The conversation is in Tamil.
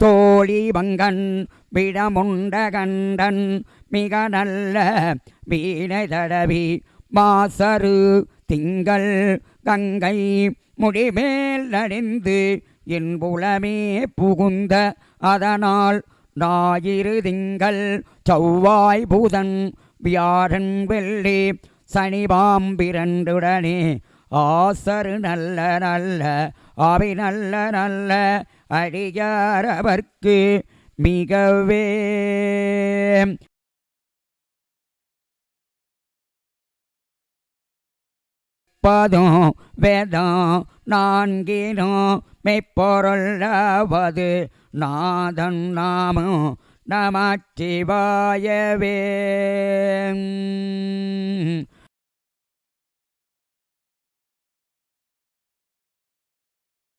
தீபங்கன் விடமுண்ட கண்டன் மிக நல்ல வீணை தடவி மாசரு திங்கள் கங்கை முடிமேல் நடிந்து என் புலமே புகுந்த அதனால் ஞாயிறு திங்கள் செவ்வாய் பூதன் வியாழன் வெள்ளி சனி பாம்பிரண்டுடனே ஆசரு நல்ல நல்ல அவை நல்ல நல்ல அடியாரவர்க்கு மிகவே. பதம் வேதம் நான்கினும் மெய்ப்பொருளாவது நாதன் நாமும் நமச்சிவாயவே.